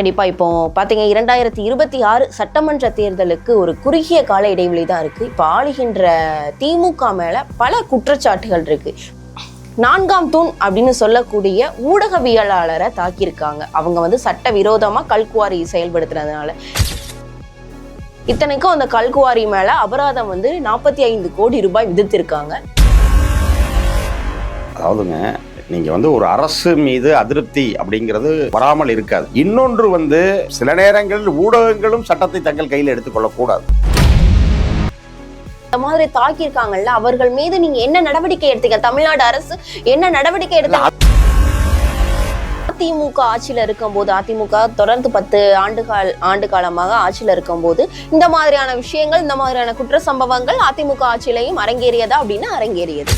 கண்டிப்பா இப்போ பாத்தீங்க இரண்டாயிரத்தி இருபத்தி ஆறு சட்டமன்ற தேர்தலுக்கு ஒரு குறுகிய கால இடைவெளி தான் இருக்கு. இப்போ ஆளுகின்ற திமுக மேல பல குற்றச்சாட்டுகள் இருக்கு. நான்காம் தூண் அப்படின்னு சொல்லக்கூடிய ஊடகவியலாளரை தாக்கியிருக்காங்க. அவங்க வந்து சட்ட விரோதமா கல்குவாரி செயல்படுத்துறதுனால இத்தனைக்கும் அந்த கல்குவாரி மேல அபராதம் வந்து நாற்பத்தி ஐந்து கோடி ரூபாய் விதித்திருக்காங்க. அதாவதுங்க நீங்கள் வந்து ஒரு அரசு மீது அதிருப்தி அப்படிங்கிறது வராமல் இருக்காது. இன்னொன்று வந்து சில நேரங்களில் ஊடகங்களும் சட்டத்தை தங்கள் கையில் எடுத்துக்கொள்ளக்கூடாது இந்த மாதிரி தாக்கியிருக்காங்கல்ல அவர்கள் மீது நீங்க என்ன நடவடிக்கை எடுத்தீங்க? தமிழ்நாடு அரசு என்ன நடவடிக்கை எடுத்தாங்க அதிமுக ஆட்சியில இருக்கும்போது அதிமுக தொடர்ந்து பத்து ஆண்டுகால் ஆண்டு காலமாக ஆட்சியில இருக்கும்போது இந்த மாதிரியான விஷயங்கள் இந்த மாதிரியான குற்ற சம்பவங்கள் அதிமுக ஆட்சியிலையும் அரங்கேறியதா அப்படின்னு அரங்கேறியது.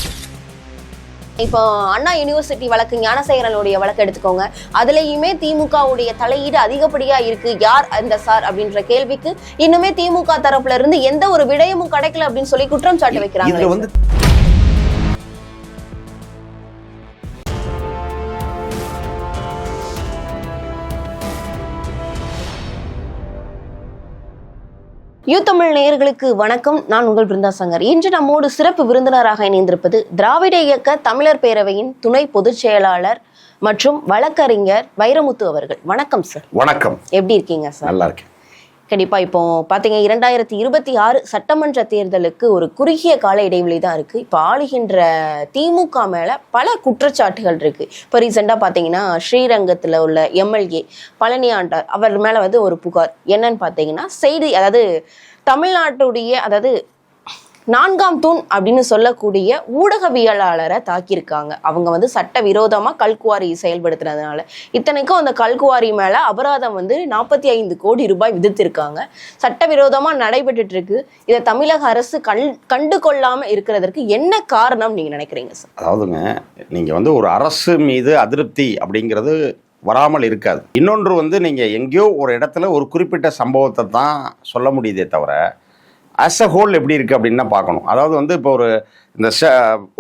இப்போ அண்ணா யூனிவர்சிட்டி வழக்கு ஞானசேகரனுடைய வழக்கு எடுத்துக்கோங்க. அதுலயுமே திமுகவுடைய தலையீடு அதிகப்படியா இருக்கு. யார் அந்த சார் அப்படின்ற கேள்விக்கு இன்னுமே திமுக தரப்புல இருந்து எந்த ஒரு விடயமும் கிடைக்கல அப்படின்னு சொல்லி குற்றம் சாட்டி வைக்கிறாங்க. யூ தமிழ் நேயர்களுக்கு வணக்கம். நான் உங்கள் பிருந்தா சங்கர். இன்று நம்மோடு சிறப்பு விருந்தினராக இணைந்திருப்பது திராவிட இயக்க தமிழர் பேரவையின் துணை பொதுச் செயலாளர் மற்றும் வழக்கறிஞர் வைரமுத்து அவர்கள். வணக்கம் சார் வணக்கம். எப்படி இருக்கீங்க சார் நல்லா இருக்கேன். கண்டிப்பா இப்போ பாத்தீங்க இரண்டாயிரத்தி இருபத்தி ஆறு சட்டமன்ற தேர்தலுக்கு ஒரு குறுகிய கால இடைவெளி தான் இருக்கு. இப்போ ஆளுகின்ற திமுக மேல பல குற்றச்சாட்டுகள் இருக்கு. இப்போ ரீசெண்டா பாத்தீங்கன்னா ஸ்ரீரங்கத்துல உள்ள எம்எல்ஏ பழனி ஆண்டார் அவர் மேல வந்து ஒரு புகார். என்னன்னு பாத்தீங்கன்னா செய்தி அதாவது தமிழ்நாட்டுடைய அதாவது நான்காம் தூண் அப்படின்னு சொல்லக்கூடிய ஊடகவியலாளரை தாக்கியிருக்காங்க. அவங்க வந்து சட்ட விரோதமாக கல்குவாரி செயல்படுத்துறதுனால இத்தனைக்கும் அந்த கல்குவாரி மேலே அபராதம் வந்து நாற்பத்தி ஐந்து கோடி ரூபாய் விதித்திருக்காங்க. சட்டவிரோதமாக நடைபெற்றுட்டு இருக்கு இதை தமிழக அரசு கண் கண்டு கொள்ளாமல் இருக்கிறதற்கு என்ன காரணம் நீங்கள் நினைக்கிறீங்க சார்? அதாவதுங்க நீங்கள் வந்து ஒரு அரசு மீது அதிருப்தி அப்படிங்கிறது வராமல் இருக்காது. இன்னொன்று வந்து நீங்கள் எங்கேயோ ஒரு இடத்துல ஒரு குறிப்பிட்ட சம்பவத்தை தான் சொல்ல முடியுதே தவிர அஸ் அ ஹோல் எப்படி இருக்குது அப்படின்னு தான் பார்க்கணும். அதாவது வந்து இப்போ ஒரு இந்த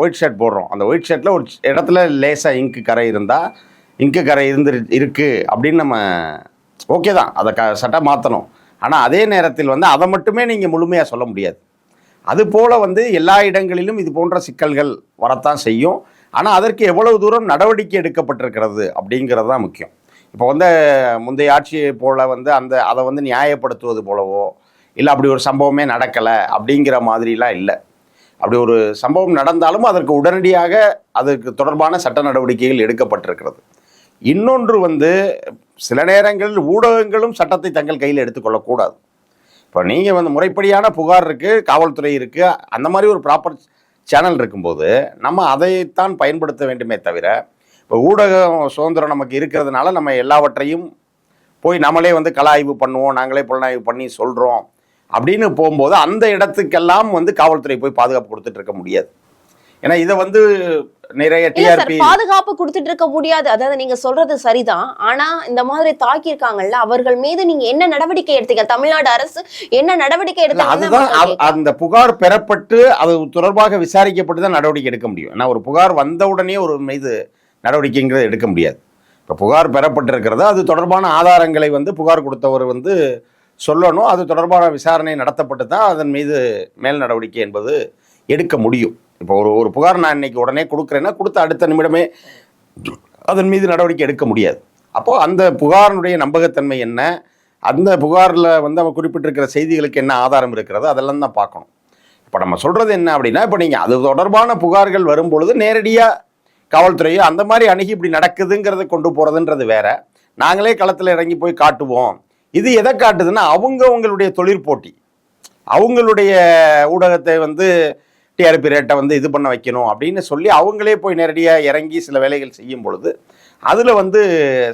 ஒயிட் ஷர்ட் போடுறோம். அந்த ஒயிட் ஷர்ட்டில் ஒரு இடத்துல லேசாக இங்கு கரை இருந்தால் இங்கு கரை இருந்து இருக்குது அப்படின்னு நம்ம ஓகே தான். அதை க சட்டை மாற்றணும் ஆனால் அதே நேரத்தில் வந்து அதை மட்டுமே நீங்கள் முழுமையாக சொல்ல முடியாது. அதுபோல் வந்து எல்லா இடங்களிலும் இது போன்ற சிக்கல்கள் வரத்தான் செய்யும். ஆனால் அதற்கு எவ்வளவு தூரம் நடவடிக்கை எடுக்கப்பட்டிருக்கிறது அப்படிங்கிறது தான் முக்கியம். இப்போ வந்து முந்தைய ஆட்சியை போல் வந்து அந்த அதை வந்து நியாயப்படுத்துவது போலவோ இல்லை அப்படி ஒரு சம்பவமே நடக்கலை அப்படிங்கிற மாதிரிலாம் இல்லை. அப்படி ஒரு சம்பவம் நடந்தாலும் அதற்கு உடனடியாக அதற்கு தொடர்பான சட்ட நடவடிக்கைகள் எடுக்கப்பட்டிருக்கிறது. இன்னொன்று வந்து சில நேரங்களில் ஊடகங்களும் சட்டத்தை தங்கள் கையில் எடுத்துக்கொள்ளக்கூடாது இப்போ நீங்கள் வந்து முறைப்படியான புகார் இருக்குது காவல்துறை இருக்குது அந்த மாதிரி ஒரு ப்ராப்பர் சேனல் இருக்கும்போது நம்ம அதைத்தான் பயன்படுத்த வேண்டுமே தவிர இப்போ ஊடக சுதந்திரம் நமக்கு இருக்கிறதுனால நம்ம எல்லாவற்றையும் போய் நம்மளே வந்து கலாய்வு ஆய்வு பண்ணுவோம் நாங்களே புலனாய்வு பண்ணி சொல்கிறோம் அப்படின்னு போகும்போது அந்த இடத்துக்கெல்லாம் வந்து காவல்துறை போய் பாதுகாப்பு கொடுத்துட்டு இருக்க முடியாது. ஏன்னா இதை வந்து நிறைய டிஆர்பி பாதுகாப்பு கொடுத்துட்டு இருக்க முடியாது. அதாவது நீங்க சொல்றது சரிதான். ஆனா இந்த மாதிரி தாக்கியிருக்காங்கல்ல அவர்கள் மீது நீங்க என்ன நடவடிக்கை எடுத்தீங்க? தமிழ்நாடு அரசு என்ன நடவடிக்கை அதுதான் எடுத்தீங்க அவ- அந்த புகார் பெறப்பட்டு அது தொடர்பாக விசாரிக்கப்பட்டு தான் நடவடிக்கை எடுக்க முடியும். ஏன்னா ஒரு புகார் வந்த உடனே ஒரு மீது நடவடிக்கைங்கிறத எடுக்க முடியாது. இப்போ புகார் பெறப்பட்டிருக்கிறது அது தொடர்பான ஆதாரங்களை வந்து புகார் கொடுத்தவர் வந்து சொல்லணும். அது தொடர்பான விசாரணை நடத்தப்பட்டு தான் அதன் மீது மேல் நடவடிக்கை என்பது எடுக்க முடியும். இப்போ ஒரு ஒரு புகார் நான் இன்னைக்கு உடனே கொடுக்குறேன்னா கொடுத்த அடுத்த நிமிடமே அதன் மீது நடவடிக்கை எடுக்க முடியாது. அப்போது அந்த புகாரினுடைய நம்பகத்தன்மை என்ன? அந்த புகாரில் வந்து அவன் குறிப்பிட்டிருக்கிற செய்திகளுக்கு என்ன ஆதாரம் இருக்கிறது அதெல்லாம் தான் பார்க்கணும். இப்போ நம்ம சொல்கிறது என்ன அப்படின்னா இப்போ நீங்கள் அது தொடர்பான புகார்கள் வரும் பொழுது நேரடியாக காவல்துறையோ அந்த மாதிரி அணுகி இப்படி நடக்குதுங்கிறத கொண்டு போகிறதுன்றது வேற. நாங்களே களத்தில் இறங்கி போய் காட்டுவோம். இது எதை காட்டுதுன்னா அவங்க அவங்களுடைய தொழிற்போட்டி அவங்களுடைய ஊடகத்தை வந்து டிஆர்பி ரேட்டை வந்து இது பண்ண வைக்கணும் அப்படின்னு சொல்லி அவங்களே போய் நேரடியாக இறங்கி சில வேலைகள் செய்யும் பொழுது அதில் வந்து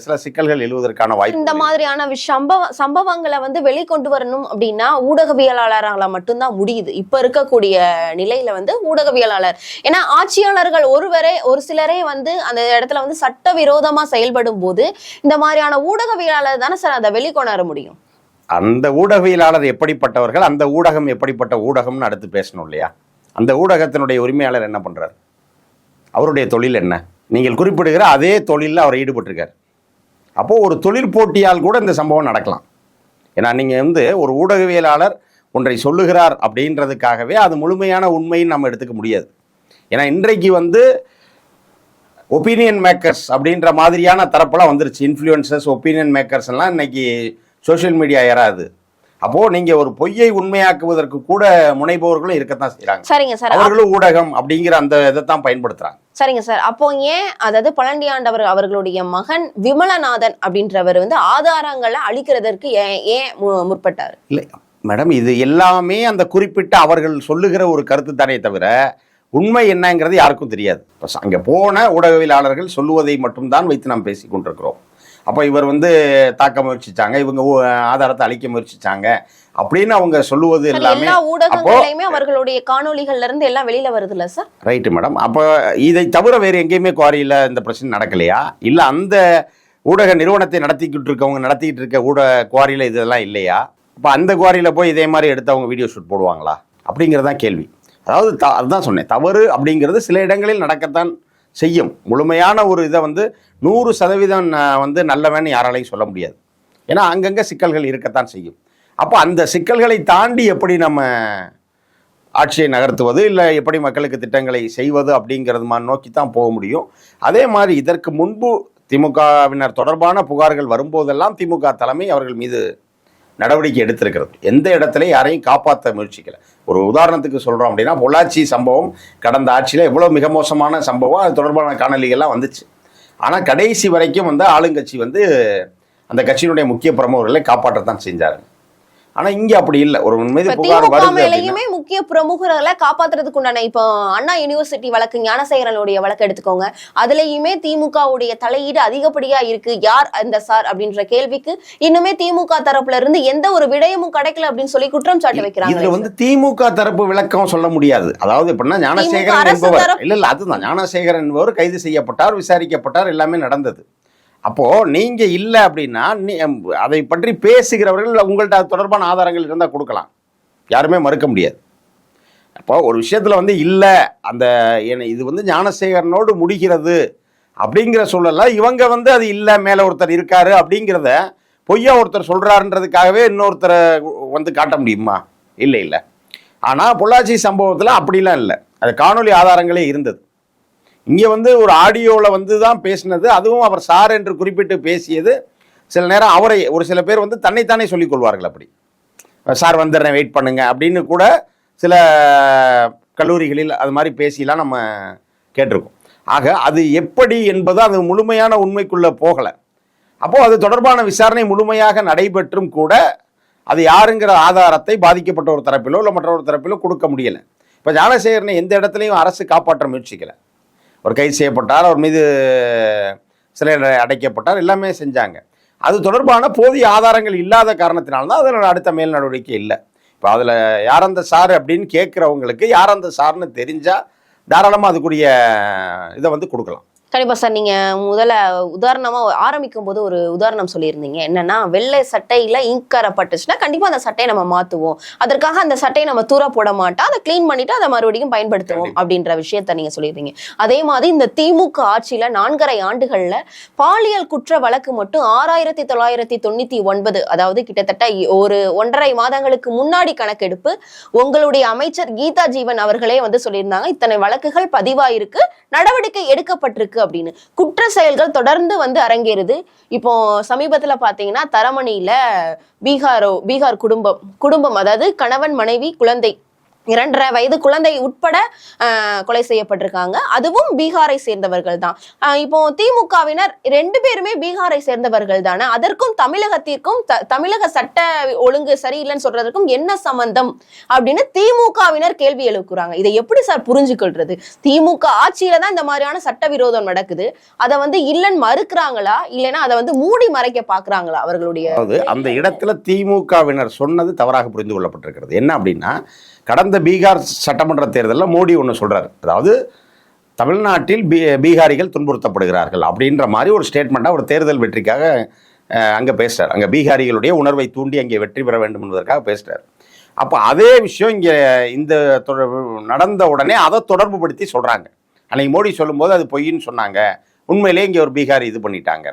சில சிக்கல்கள் எழுவதற்கான இந்த வாய்ப்பு மாதிரியான விஷ- சம்பவ சம்பவங்களை வந்து வெளிக்கொண்டு வரணும் அப்படின்னா ஊடகவியலாளரால மட்டும்தான் முடியுது. இப்ப இருக்கக்கூடிய நிலையில வந்து ஊடகவியலாளர். ஏன்னா ஆட்சியாளர்கள் ஒருவரே ஒரு சிலரே வந்து அந்த இடத்துல வந்து சட்டவிரோதமா செயல்படும் போது இந்த மாதிரியான ஊடகவியலாளர் தானே சார் அதை வெளிக்கொண்டு வர முடியும்? அந்த ஊடகவியலாளர் எப்படிப்பட்டவர்கள் அந்த ஊடகம் எப்படிப்பட்ட ஊடகம்னு அடுத்து பேசணும் இல்லையா? அந்த ஊடகத்தினுடைய உரிமையாளர் என்ன பண்றார்? அவருடைய தொழில் என்ன? நீங்கள் குறிப்பிடுகிற அதே தொழிலில் அவர் ஈடுபட்டிருக்கார். அப்போது ஒரு தொழில் போட்டியால் கூட இந்த சம்பவம் நடக்கலாம். ஏன்னா நீங்கள் வந்து ஒரு ஊடகவியலாளர் ஒன்றை சொல்லுகிறார் அப்படின்றதுக்காகவே அது முழுமையான உண்மைன்னு நம்ம எடுத்துக்க முடியாது. ஏன்னா இன்றைக்கு வந்து ஒப்பீனியன் மேக்கர்ஸ் அப்படின்ற மாதிரியான தரப்பெல்லாம் வந்துருச்சு. இன்ஃப்ளூயன்சஸ் ஒப்பீனியன் மேக்கர்ஸ் எல்லாம் இன்னைக்கு சோஷியல் மீடியா ஏறாது. அப்போது நீங்கள் ஒரு பொய்யை உண்மையாக்குவதற்கு கூட முனைபவர்களும் இருக்கத்தான் செய்கிறாங்க சரிங்க சார். அவர்களும் ஊடகம் அப்படிங்கிற அந்த இதை தான் பயன்படுத்துகிறாங்க சரிங்க சார். அப்போ ஏன் அதாவது பழனியாண்டவர் அவர்களுடைய மகன் விமலநாதன் அப்படின்றவர் வந்து ஆதாரங்களை அளிக்கிறதற்கு ஏன் ஏன் முற்பட்டார்? இல்லை மேடம் இது எல்லாமே அந்த குறிப்பிட்ட அவர்கள் சொல்லுகிற ஒரு கருத்து தானே தவிர உண்மை என்னங்கிறது யாருக்கும் தெரியாது. அங்கே போன ஊடகவியலாளர்கள் சொல்லுவதை மட்டும்தான் வைத்து நாம் பேசி கொண்டிருக்கிறோம். அப்போ இவர் வந்து தாக்க முயற்சிச்சாங்க. இவங்க ஆதாரத்தை அழிக்க முயற்சிச்சாங்க. அப்படின்னு அவங்க சொல்லுவது எல்லாமே எல்லா ஊடகங்களையுமே அவர்களுடைய காணொளிகள்ல இருந்து எல்லாம் வெளியில வருதுல்ல சார்? ரைட்டு மேடம் அப்போ இதை தவிர வேறு எங்கேயுமே குவாரியில் இந்த பிரச்சனை நடக்கலையா? இல்லை அந்த ஊடக நிறுவனத்தை நடத்திக்கிட்டு இருக்கவங்க நடத்திக்கிட்டு இருக்க ஊடக குவாரியில் இதெல்லாம் இல்லையா? அப்போ அந்த குவாரியில் போய் இதே மாதிரி எடுத்து அவங்க வீடியோ ஷூட் போடுவாங்களா? அப்படிங்கிறது தான் கேள்வி. அதாவது த அதுதான் சொன்னேன். தவறு அப்படிங்கிறது சில இடங்களில் நடக்கத்தான் செய்யும். முழுமையான ஒரு இதை வந்து நூறு சதவீதம் நான் வந்து நல்லவன் யாராலையும் சொல்ல முடியாது. ஏன்னா அங்கங்கே சிக்கல்கள் இருக்கத்தான் செய்யும். அப்போ அந்த சிக்கல்களை தாண்டி எப்படி நம்ம ஆட்சியை நகர்த்துவது இல்லை எப்படி மக்களுக்கு திட்டங்களை செய்வது அப்படிங்கிறது மாதிரி நோக்கி தான் போக முடியும். அதே மாதிரி இதற்கு முன்பு திமுகவினர் தொடர்பான புகார்கள் வரும்போதெல்லாம் திமுக தலைமை அவர்கள் மீது நடவடிக்கை எடுத்திருக்கிறது. எந்த இடத்துல யாரையும் காப்பாற்ற முயற்சிக்கல. ஒரு உதாரணத்துக்கு சொல்கிறோம் அப்படின்னா பொள்ளாச்சி சம்பவம் கடந்த ஆட்சியில் எவ்வளோ மிக மோசமான சம்பவம் அது தொடர்பான காணொலிகள்லாம் வந்துச்சு. ஆனால் கடைசி வரைக்கும் வந்து ஆளுங்கட்சி வந்து அந்த கட்சியினுடைய முக்கிய பிரமுகர்களை காப்பாற்றத்தான் செஞ்சாருங்க ஆனால் இங்கே அப்படி இல்லை. ஒரு மீது புகார் வருது முக்கிய பிரமுகர்களை காப்பாத்துறதுக்கு உண்டான இப்போ அண்ணா யூனிவர்சிட்டி வழக்கு ஞானசேகரனுடைய வழக்கு எடுத்துக்கோங்க. அதுலயுமே திமுகவுடைய தலையீடு அதிகப்படியா இருக்கு. யார் அந்த சார் அப்படின்ற கேள்விக்கு இன்னுமே திமுக தரப்புல இருந்து எந்த ஒரு விடயமும் கிடைக்கல அப்படின்னு சொல்லி குற்றம் சாட்டு வைக்கிறாங்க. இதுல வந்து திமுக தரப்பு விளக்கம் சொல்ல முடியாது. அதாவது எப்படின்னா ஞானசேகரன் என்பவர். இல்ல இல்ல அதுதான். ஞானசேகரன் என்பவர் கைது செய்யப்பட்டார் விசாரிக்கப்பட்டார் எல்லாமே நடந்தது. அப்போ நீங்க இல்ல அப்படின்னா நீ- அதை பற்றி பேசுகிறவர்கள் உங்கள்ட்ட அது தொடர்பான ஆதாரங்கள் இருந்தால் கொடுக்கலாம். யாருமே மறுக்க முடியாது. அப்போ ஒரு விஷயத்துல வந்து இல்ல அந்த இது வந்து ஞானசேகரனோடு முடிகிறது அப்படிங்கிற சூழல்ல இவங்க வந்து அது இல்ல மேல ஒருத்தர் இருக்காரு அப்படிங்கிறத பொய்யா ஒருத்தர் சொல்றாருன்றதுக்காகவே இன்னொருத்தரை வந்து காட்ட முடியுமா? இல்லை இல்லை. ஆனால் பொள்ளாச்சி சம்பவத்தில் அப்படிலாம் இல்லை. அது காணொளி ஆதாரங்களே இருந்தது. இங்கே வந்து ஒரு ஆடியோவில் வந்து தான் பேசினது. அதுவும் அவர் சார் என்று குறிப்பிட்டு பேசியது. சில நேரம் அவரை ஒரு சில பேர் வந்து தன்னைத்தானே சொல்லிக் கொள்வார்கள் அப்படி. சார் வந்துடுறேன் வெயிட் பண்ணுங்க அப்படின்னு கூட சில கல்லூரிகளில் அது மாதிரி பேசிலாம் நம்ம கேட்டிருக்கோம். ஆக அது எப்படி என்பது அது முழுமையான உண்மைக்குள்ளே போகலை. அப்போது அது தொடர்பான விசாரணை முழுமையாக நடைபெற்றும் கூட அது யாருங்கிற ஆதாரத்தை பாதிக்கப்பட்ட ஒரு தரப்பிலோ இல்லை மற்றொரு தரப்பிலோ கொடுக்க முடியலை. இப்போ ஞானசேகரனை எந்த இடத்துலையும் அரசு காப்பாற்ற முயற்சிக்கலை. அவர் கைது செய்யப்பட்டார் அவர் மீது சிலை அடைக்கப்பட்டார் எல்லாமே செஞ்சாங்க. அது தொடர்பான போதிய ஆதாரங்கள் இல்லாத காரணத்தினால்தான் அதில் அடுத்த மேல் நடவடிக்கை இல்லை. இப்போ அதில் யார் அந்த சார் அப்படின்னு கேட்குறவங்களுக்கு யார் அந்த சார்னு தெரிஞ்சால் தாராளமாக அதுக்குரிய இதை வந்து கொடுக்கலாம். கண்டிப்பா சார் நீங்க முதல்ல உதாரணமா ஆரம்பிக்கும் போது ஒரு உதாரணம் சொல்லியிருந்தீங்க. என்னன்னா வெள்ளை சட்டையில இங்க் கரப்பட்டுச்சுன்னா கண்டிப்பா அந்த சட்டையை நம்ம மாத்துவோம். அதற்காக அந்த சட்டையை நம்ம தூர போட மாட்டோம். அதை க்ளீன் பண்ணிட்டு அதை மறுபடியும் பயன்படுத்துவோம் அப்படின்ற விஷயத்த நீங்க சொல்லியிருந்தீங்க. அதே மாதிரி இந்த திமுக ஆட்சியில நான்கரை ஆண்டுகள்ல பாலியல் குற்ற வழக்கு மட்டும் ஆறாயிரத்தி தொள்ளாயிரத்தி தொண்ணூத்தி ஒன்பது அதாவது கிட்டத்தட்ட ஒரு ஒன்றரை மாதங்களுக்கு முன்னாடி கணக்கெடுப்பு உங்களுடைய அமைச்சர் கீதா ஜீவன் அவர்களே வந்து சொல்லியிருந்தாங்க. இத்தனை வழக்குகள் பதிவாயிருக்கு நடவடிக்கை எடுக்கப்பட்டிருக்கு அப்படின்னு. குற்ற செயல்கள் தொடர்ந்து வந்து அரங்கேறுது. இப்போ சமீபத்துல பாத்தீங்கன்னா தரமணியில பீகாரோ பீகார் குடும்பம் குடும்பம் அதாவது கணவன் மனைவி குழந்தை இரண்டரை வயது குழந்தை உட்பட கொலை செய்யப்பட்டிருக்காங்க. அதுவும் பீகாரை சேர்ந்தவர்கள் தான் இப்போ திமுகவினர் ரெண்டு பேருமே பீகாரை சேர்ந்தவர்கள் தானே அதற்கும் தமிழகத்திற்கும் த- தமிழக சட்ட ஒழுங்கு சரியில்லைன்னு சொல்றதற்கும் என்ன சம்பந்தம்? அப்படின்னு திமுகவினர் கேள்வி எழுப்புறாங்க. இதை எப்படி சார் புரிஞ்சுக்கொள்றது திமுக ஆட்சியில தான் இந்த மாதிரியான சட்டவிரோதம் நடக்குது. அதை வந்து இல்லைன்னு மறுக்கிறாங்களா? இல்லைன்னா அதை வந்து மூடி மறைக்க பாக்குறாங்களா அவர்களுடைய அந்த இடத்துல திமுகவினர் சொன்னது தவறாக புரிந்து கொள்ளப்பட்டிருக்கிறது. என்ன அப்படின்னா கடந்த பீகார் சட்டமன்ற தேர்தலில் மோடி ஒன்று சொல்கிறார் அதாவது தமிழ்நாட்டில் பீ பீகாரிகள் துன்புறுத்தப்படுகிறார்கள் அப்படின்ற மாதிரி ஒரு ஸ்டேட்மெண்ட்டாக ஒரு தேர்தல் வெற்றிக்காக அங்கே பேசுகிறார் அங்கே பீகாரிகளுடைய உணர்வை தூண்டி அங்கே வெற்றி பெற வேண்டும் என்பதற்காக பேசுகிறார் அப்போ அதே விஷயம் இங்கே இந்த நடந்த உடனே அதை தொடர்பு படுத்தி சொல்கிறாங்க அன்னைக்கு மோடி சொல்லும்போது அது பொய்ன்னு சொன்னாங்க. உண்மையிலேயே இங்கே ஒரு பீகாரி இது பண்ணிட்டாங்க.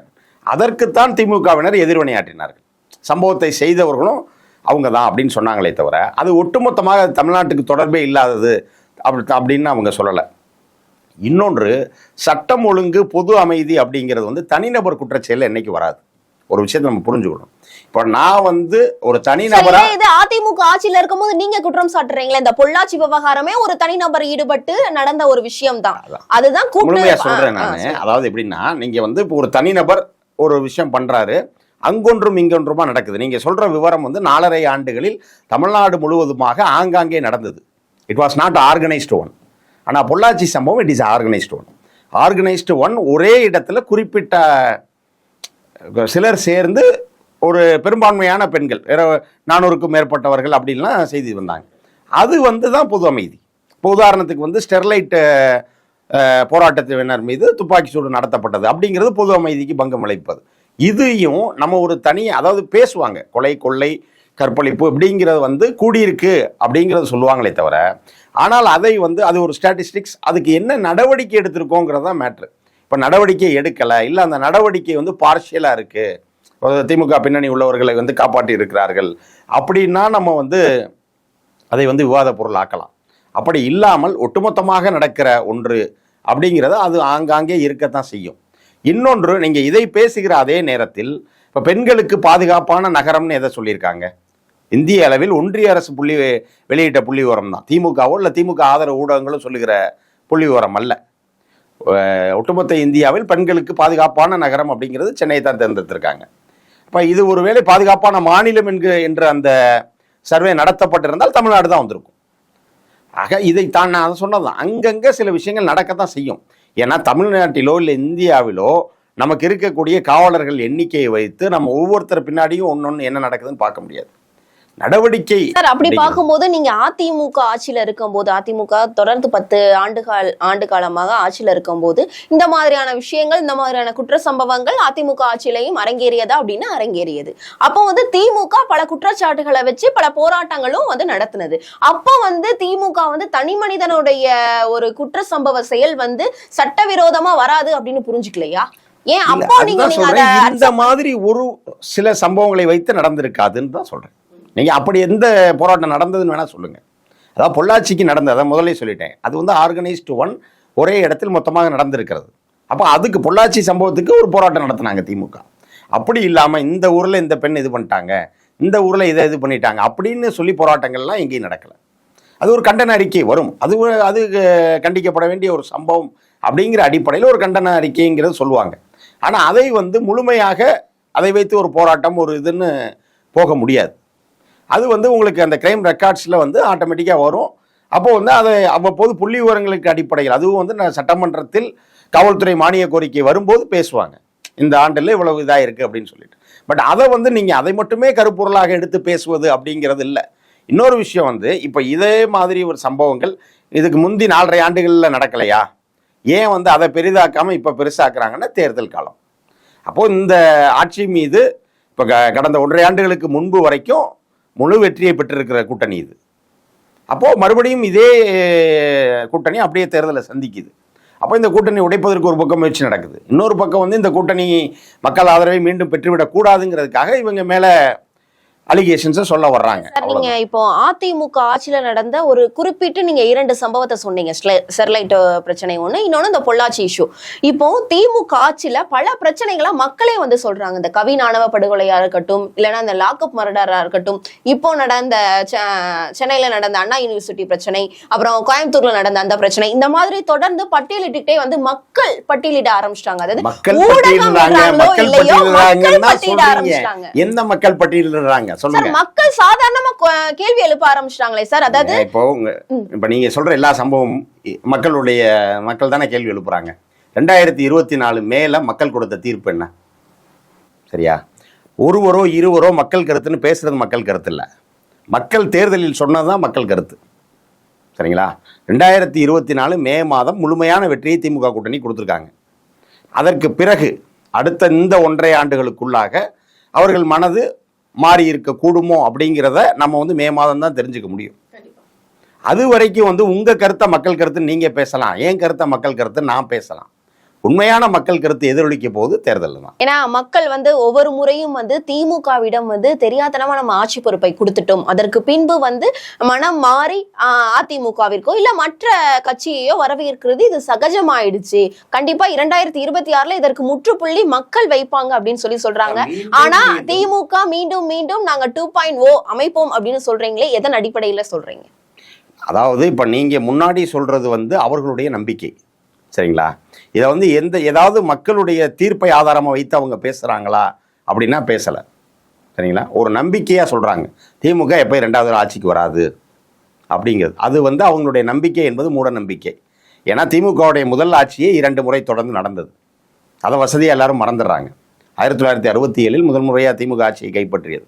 அதற்குத்தான் திமுகவினர் எதிர்வினையாற்றினார்கள். சம்பவத்தை செய்தவர்களும் அவங்க தான் அப்படின்னு சொன்னாங்களே தவிர அது ஒட்டுமொத்தமாக தமிழ்நாட்டுக்கு தொடர்பே இல்லாதது அப்படி அப்படின்னு அவங்க சொல்லலை. இன்னொன்று சட்டம் ஒழுங்கு பொது அமைதி அப்படிங்கிறது வந்து தனிநபர் குற்றச்செயல் என்னைக்கு வராது. ஒரு விஷயத்தை நம்ம புரிஞ்சுக்கணும். இப்போ நான் வந்து ஒரு தனிநபரா இது அதிமுக ஆட்சியில இருக்கும்போது நீங்க குற்றம் சாட்டுறீங்களே இந்த பொள்ளாச்சி விவகாரமே ஒரு தனிநபர் ஈடுபட்டு நடந்த ஒரு விஷயம் தான் அதுதான் முழுமையா சொல்றேன் நான். அதாவது எப்படின்னா நீங்க வந்து இப்போ ஒரு தனிநபர் ஒரு விஷயம் பண்றாரு. அங்கொன்றும் இங்கொன்றுமா நடக்குது. நீங்கள் சொல்கிற விவரம் வந்து நாலரை ஆண்டுகளில் தமிழ்நாடு முழுவதுமாக ஆங்காங்கே நடந்தது. It was not organised one ஆனால் பொள்ளாச்சி சம்பவம் it is organised one organised one ஒரே இடத்துல குறிப்பிட்ட சிலர் சேர்ந்து ஒரு பெரும்பான்மையான பெண்கள் நானூறுக்கும் மேற்பட்டவர்கள் அப்படின்லாம் செய்தி வந்தாங்க. அது வந்து தான் பொது அமைதி. இப்போ உதாரணத்துக்கு வந்து ஸ்டெர்லைட்டு போராட்டத்தினர் மீது துப்பாக்கி சூடு நடத்தப்பட்டது அப்படிங்கிறது பொது அமைதிக்கு பங்கம் விளைவிப்பது இதையும் நம்ம ஒரு தனி அதாவது பேசுவாங்க. கொலை கொள்ளை கற்பழிப்பு அப்படிங்கிறது வந்து கூடியிருக்கு அப்படிங்கிறத சொல்லுவாங்களே தவிர ஆனால் அதை வந்து அது ஒரு ஸ்டாட்டிஸ்டிக்ஸ் அதுக்கு என்ன நடவடிக்கை எடுத்திருக்கோங்கிறது தான் மேட்ரு இப்போ நடவடிக்கை எடுக்கலை இல்லை அந்த நடவடிக்கை வந்து பார்ஷியலாக இருக்குது திமுக பின்னணி உள்ளவர்களை வந்து காப்பாற்றி இருக்கிறார்கள். அப்படின்னா நம்ம வந்து அதை வந்து விவாத பொருள் ஆக்கலாம். அப்படி இல்லாமல் ஒட்டுமொத்தமாக நடக்கிற ஒன்று அப்படிங்கிறத அது ஆங்காங்கே இருக்கத்தான் செய்யும். இன்னொன்று நீங்கள் இதை பேசுகிற அதே நேரத்தில் இப்போ பெண்களுக்கு பாதுகாப்பான நகரம்னு எதை சொல்லியிருக்காங்க? இந்திய அளவில் ஒன்றிய அரசு புள்ளி வெளியிட்ட புள்ளி விவரம் தான். திமுகவோ இல்லை திமுக ஆதரவு ஊடகங்களும் சொல்லுகிற புள்ளி விவரம் அல்ல ஒட்டுமொத்த இந்தியாவில் பெண்களுக்கு பாதுகாப்பான நகரம் அப்படிங்கிறது சென்னையை தான் தேர்ந்தெடுத்திருக்காங்க. இப்போ இது ஒருவேளை பாதுகாப்பான மாநிலம் என்கிற என்ற அந்த சர்வே நடத்தப்பட்டிருந்தால் தமிழ்நாடு தான் வந்திருக்கும். ஆக இதை தான் நான் சொன்னதுதான் அங்கங்கே சில விஷயங்கள் நடக்கத்தான் செய்யும். ஏன்னா தமிழ்நாட்டிலோ இல்லை இந்தியாவிலோ நமக்கு இருக்கக்கூடிய காவலர்கள் எண்ணிக்கையை வைத்து நம்ம ஒவ்வொருத்தர் பின்னாடியும் ஒன்று ஒன்று என்ன நடக்குதுன்னு பார்க்க முடியாது. நடவடிக்கை சார் அப்படி பார்க்கும்போது நீங்க அதிமுக ஆட்சியில இருக்கும்போது அதிமுக தொடர்ந்து பத்து ஆண்டுகால் ஆண்டு காலமாக ஆட்சியில இருக்கும்போது இந்த மாதிரியான விஷயங்கள் இந்த மாதிரியான குற்ற சம்பவங்கள் அதிமுக ஆட்சியிலையும் அரங்கேறியதா அப்படின்னு அரங்கேறியது. அப்போ வந்து திமுக பல குற்றச்சாட்டுகளை வச்சு பல போராட்டங்களும் வந்து நடத்தினது. அப்போ வந்து திமுக வந்து தனி மனிதனுடைய ஒரு குற்ற சம்பவ செயல் வந்து சட்டவிரோதமா வராது அப்படின்னு புரிஞ்சுக்கலையா? ஏன் அப்போ நீங்க. இந்த மாதிரி ஒரு சில சம்பவங்களை வைத்து நடந்திருக்காதுன்னு தான் சொல்றேன். நீங்கள் அப்படி எந்த போராட்டம் நடந்ததுன்னு வேணால் சொல்லுங்கள் அதாவது பொள்ளாச்சிக்கு நடந்தது அதை முதல்ல சொல்லிட்டேன். அது வந்து ஆர்கனைஸ்டு ஒன் ஒரே இடத்தில் மொத்தமாக நடந்திருக்கிறது. அப்போ அதுக்கு பொள்ளாச்சி சம்பவத்துக்கு ஒரு போராட்டம் நடத்தினாங்க திமுக. அப்படி இல்லாமல் இந்த ஊரில் இந்த பெண் இது பண்ணிட்டாங்க இந்த ஊரில் இதை இது பண்ணிட்டாங்க அப்படின்னு சொல்லி போராட்டங்கள்லாம் எங்கேயும் நடக்கலை. அது ஒரு கண்டன அறிக்கை வரும். அது அது கண்டிக்கப்பட வேண்டிய ஒரு சம்பவம் அப்படிங்கிற அடிப்படையில் ஒரு கண்டன அறிக்கைங்கிறது சொல்லுவாங்க. ஆனால் அதை வந்து முழுமையாக அதை வைத்து ஒரு போராட்டம் ஒரு இதுன்னு போக முடியாது. அது வந்து உங்களுக்கு அந்த கிரைம் ரெக்கார்ட்ஸில் வந்து ஆட்டோமேட்டிக்காக வரும். அப்போது வந்து அதை அவ்வப்போது புள்ளி விவரங்களுக்கு அடிப்படையில் அதுவும் வந்து நான் சட்டமன்றத்தில் காவல்துறை மானிய கோரிக்கை வரும்போது பேசுவாங்க. இந்த ஆண்டில் இவ்வளவு இதாக இருக்குது அப்படின்னு சொல்லிட்டு. பட் அதை வந்து நீங்கள் அதை மட்டுமே கருப்பொருளாக எடுத்து பேசுவது அப்படிங்கிறது இல்லை. இன்னொரு விஷயம் வந்து இப்போ இதே மாதிரி ஒரு சம்பவங்கள் இதுக்கு முந்தி நாலரை ஆண்டுகளில் நடக்கலையா? ஏன் வந்து அதை பெரிதாக்காமல் இப்போ பெருசாக்குறாங்கன்னா தேர்தல் காலம். அப்போது இந்த ஆட்சி மீது இப்போ க- கடந்த ஒன்றரை ஆண்டுகளுக்கு முன்பு வரைக்கும் முழு வெற்றியை பெற்றிருக்கிற கூட்டணி இது. அப்போது மறுபடியும் இதே கூட்டணி அப்படியே தேர்தலை சந்திக்குது. அப்போ இந்த கூட்டணி உடைப்பதற்கு ஒரு பக்கம் முயற்சி நடக்குது. இன்னொரு பக்கம் வந்து இந்த கூட்டணி மக்கள் ஆதரவை மீண்டும் பெற்றுவிடக்கூடாதுங்கிறதுக்காக இவங்க மேலே அலிகேஷன்ஸை சொல்ல வர்றாங்க. நீங்க இப்போ அதிமுக ஆட்சியில நடந்த ஒரு குறிப்பிட்டு நீங்க இரண்டு சம்பவத்தை சொன்னீங்க. ஸ்டெ- ஸ்டெர்லைட் பிரச்சனை ஒண்ணு இன்னொன்னு இந்த பொள்ளாச்சி இஷ்யூ இப்போ திமுக ஆட்சியில பல பிரச்சனைகளை மக்களே வந்து சொல்றாங்க. இந்த கவி ஆணவ படுகொலையா இருக்கட்டும் இல்லைன்னா இந்த லாக்அப் மர்டரா இருக்கட்டும். இப்போ நடந்த சென்னையில நடந்த அண்ணா யூனிவர்சிட்டி பிரச்சனை அப்புறம் கோயம்புத்தூர்ல நடந்த அந்த பிரச்சனை இந்த மாதிரி தொடர்ந்து பட்டியலிட்டுக்கிட்டே வந்து மக்கள் பட்டியலிட ஆரம்பிச்சிட்டாங்க. அதாவது மக்கள் பட்டியலிடுறாங்க. எந்த மக்கள் பட்டியலிடுறாங்க? சொல்லுங்க மக்கள் சாதாரணமா கேள்வி எழுப்ப ஆரம்பிச்சிட்டாங்களே சார் அதாவது இப்போ உங்க இப்போ நீங்க சொல்ற எல்லா சம்பவமும் இ- மக்களுடைய மக்கள் தானே கேள்வி எழுப்புறாங்க. ரெண்டாயிரத்தி இருபத்தி நாலு மேல மக்கள் கொடுத்த தீர்ப்பு என்ன? சரியா? ஒருவரோ இருவரோ மக்கள் கருத்துன்னு பேசுறது மக்கள் கருத்து இல்லை. மக்கள் தேர்தலில் சொன்னதுதான் மக்கள் கருத்து. சரிங்களா? ரெண்டாயிரத்தி இருபத்தி நாலு மே மாதம் முழுமையான வெற்றியை திமுக கூட்டணி கொடுத்துருக்காங்க. அதற்கு பிறகு அடுத்த இந்த ஒன்றரை ஆண்டுகளுக்குள்ளாக அவர்கள் மனது மாறி இருக்க கூடுமோ அப்படிங்கிறத நம்ம வந்து மே மாதம் தான் தெரிஞ்சுக்க முடியும். அது வரைக்கும் வந்து உங்க கருத்தை மக்கள் கருத்து நீங்க பேசலாம். என் கருத்தை மக்கள் கருத்து நான் பேசலாம். உண்மையான மக்கள் கருத்து எதிரொலிக்க போகுது தேர்தலில் தான். ஏன்னா மக்கள் வந்து ஒவ்வொரு முறையும் வந்து திமுகவிடம் வந்து தெரியாதனமா நம்ம ஆட்சி பொறுப்பை கொடுத்துட்டோம். அதற்கு பின்பு வந்து மனம் மாறி அதிமுகவிற்கோ இல்ல மற்ற கட்சியையோ வரவேற்கிறது இது சகஜமாயிடுச்சு. கண்டிப்பா இரண்டாயிரத்தி இருபத்தி ஆறுல இதற்கு முற்றுப்புள்ளி மக்கள் வைப்பாங்க அப்படின்னு சொல்லி சொல்றாங்க. ஆனா திமுக மீண்டும் மீண்டும் நாங்க டூ பாயிண்ட் ஓ அமைப்போம் அப்படின்னு சொல்றீங்களே எதன் அடிப்படையில சொல்றீங்க? அதாவது இப்போ நீங்கள் முன்னாடி சொல்கிறது வந்து அவர்களுடைய நம்பிக்கை. சரிங்களா? இதை வந்து எந்த ஏதாவது மக்களுடைய தீர்ப்பை ஆதாரமாக வைத்து அவங்க பேசுகிறாங்களா அப்படின்னா பேசலை. சரிங்களா? ஒரு நம்பிக்கையாக சொல்கிறாங்க திமுக எப்போ ரெண்டாவது ஆட்சிக்கு வராது அப்படிங்கிறது. அது வந்து அவங்களுடைய நம்பிக்கை என்பது மூட நம்பிக்கை. ஏன்னா திமுகவுடைய முதல் ஆட்சியே இரண்டு முறை தொடர்ந்து நடந்தது. அதை வசதியாக எல்லாரும் மறந்துடுறாங்க. ஆயிரத்தி தொள்ளாயிரத்தி அறுபத்தி ஏழில் முதல் முறையாக திமுக ஆட்சியை கைப்பற்றியது.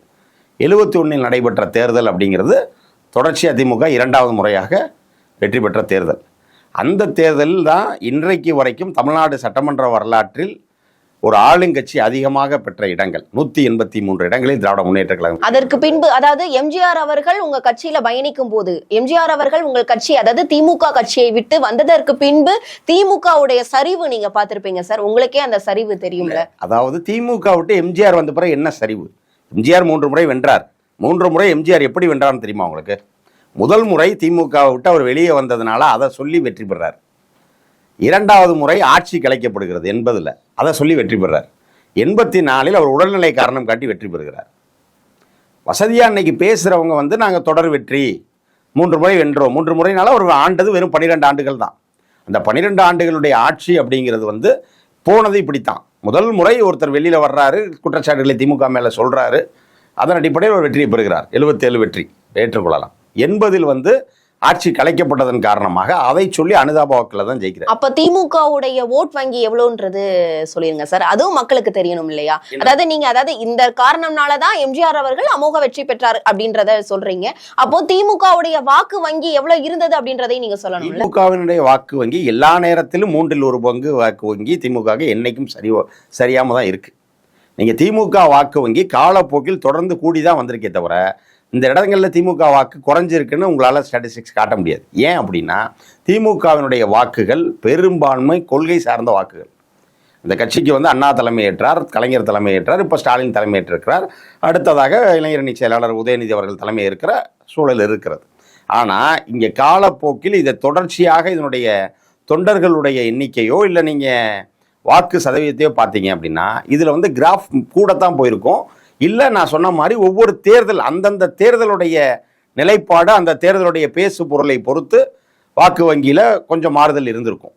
எழுபத்தி ஒன்றில் நடைபெற்ற தேர்தல் அப்படிங்கிறது தொடர்ச்சியாக திமுக இரண்டாவது முறையாக வெற்றி பெற்ற தேர்தல். அந்த தேர்தலில் தான் இன்றைக்கு வரைக்கும் தமிழ்நாடு சட்டமன்ற வரலாற்றில் ஒரு ஆளுங்கட்சி அதிகமாக பெற்ற இடங்கள். நூற்றி எண்பத்தி மூன்று இடங்களில் திராவிட முன்னேற்ற கழகம். அதற்கு பின்பு அதாவது எம்ஜிஆர் அவர்கள் உங்க கட்சியில பயணிக்கும் போது எம்ஜிஆர் அவர்கள் உங்கள் கட்சி அதாவது திமுக கட்சியை விட்டு வந்ததற்கு பின்பு திமுகவுடைய சரிவு நீங்க பார்த்திருப்பீங்க சார்? உங்களுக்கே அந்த சரிவு தெரியும்ல? அதாவது திமுக விட்டு எம்ஜிஆர் வந்த பிறகு என்ன சரிவு? எம்ஜிஆர் மூன்று முறை வென்றார். மூன்று முறை எம்ஜிஆர் எப்படி வென்றார்னு தெரியுமா உங்களுக்கு? முதல் முறை திமுக விட்டு அவர் வெளியே வந்ததுனால அதை சொல்லி வெற்றி பெறார். இரண்டாவது முறை ஆட்சி கலைக்கப்படுகிறது என்பதில் அதை சொல்லி வெற்றி பெறார். எண்பத்தி நாலில் அவர் உடல்நிலை காரணம் காட்டி வெற்றி பெறுகிறார். வசதியாக இன்னைக்கு பேசுகிறவங்க வந்து நாங்கள் தொடர் வெற்றி மூன்று முறை வென்றோம். மூன்று முறைனால ஒரு ஆண்டது வெறும் பன்னிரெண்டு ஆண்டுகள் தான். அந்த பன்னிரெண்டு ஆண்டுகளுடைய ஆட்சி அப்படிங்கிறது வந்து போனது இப்படித்தான். முதல் முறை ஒருத்தர் வெளியில் வர்றாரு குற்றச்சாட்டுகளை திமுக மேலே சொல்கிறாரு அதன் அடிப்படையில் ஒரு வெற்றியை பெறுகிறார். எழுபத்தேழு வெற்றி ஏற்றுக்கொள்ளலாம். எண்பதில் வந்து ஆட்சி கலைக்கப்பட்டதன் காரணமாக அதை சொல்லி அனுதாப வாக்கில் தான் ஜெயிக்கிறார். அப்ப திமுகவுடைய ஓட் வங்கி எவ்வளவுன்றது சொல்லிருங்க சார். அதுவும் மக்களுக்கு தெரியணும் இல்லையா? அதாவது நீங்க அதாவது இந்த காரணம்னாலதான் எம்ஜிஆர் அவர்கள் அமோக வெற்றி பெற்றார் அப்படின்றத சொல்றீங்க. அப்போ திமுகவுடைய வாக்கு வங்கி எவ்வளவு இருந்தது அப்படின்றதை நீங்க சொல்லணும்ல திமுகவினுடைய வாக்கு வங்கி எல்லா நேரத்திலும் மூன்றில் ஒரு பங்கு வாக்கு வங்கி திமுக என்னைக்கும் சரி சரியாம தான் இருக்கு. நீங்க திமுக வாக்கு வங்கி காலப்போக்கில் தொடர்ந்து கூடி தான் வந்திருக்கே தவிர இந்த இடங்களில் திமுக வாக்கு குறைஞ்சிருக்குன்னு உங்களால் ஸ்டாட்டிஸ்டிக்ஸ் காட்ட முடியாது. ஏன் அப்படின்னா திமுகவினுடைய வாக்குகள் பெரும்பான்மை கொள்கை சார்ந்த வாக்குகள். இந்த கட்சிக்கு வந்து அண்ணா தலைமையேற்றார் கலைஞர் தலைமையேற்றார் இப்போ ஸ்டாலின் தலைமையேற்றிருக்கிறார். அடுத்ததாக இளைஞரணி செயலாளர் உதயநிதி அவர்கள் தலைமையேற்கிற சூழல் இருக்கிறது. ஆனால் இங்கே காலப்போக்கில் இதை தொடர்ச்சியாக இதனுடைய தொண்டர்களுடைய எண்ணிக்கையோ இல்லை நீங்கள் வாக்கு சதவீதத்தையோ பார்த்தீங்க அப்படின்னா இதில் வந்து கிராஃப் கூடத்தான் போயிருக்கும். இல்லை நான் சொன்ன மாதிரி ஒவ்வொரு தேர்தல் அந்தந்த தேர்தலுடைய நிலைப்பாடு அந்த தேர்தலுடைய பேசு பொருளை பொறுத்து வாக்கு வங்கியில் கொஞ்சம் மாறுதல் இருந்திருக்கும்.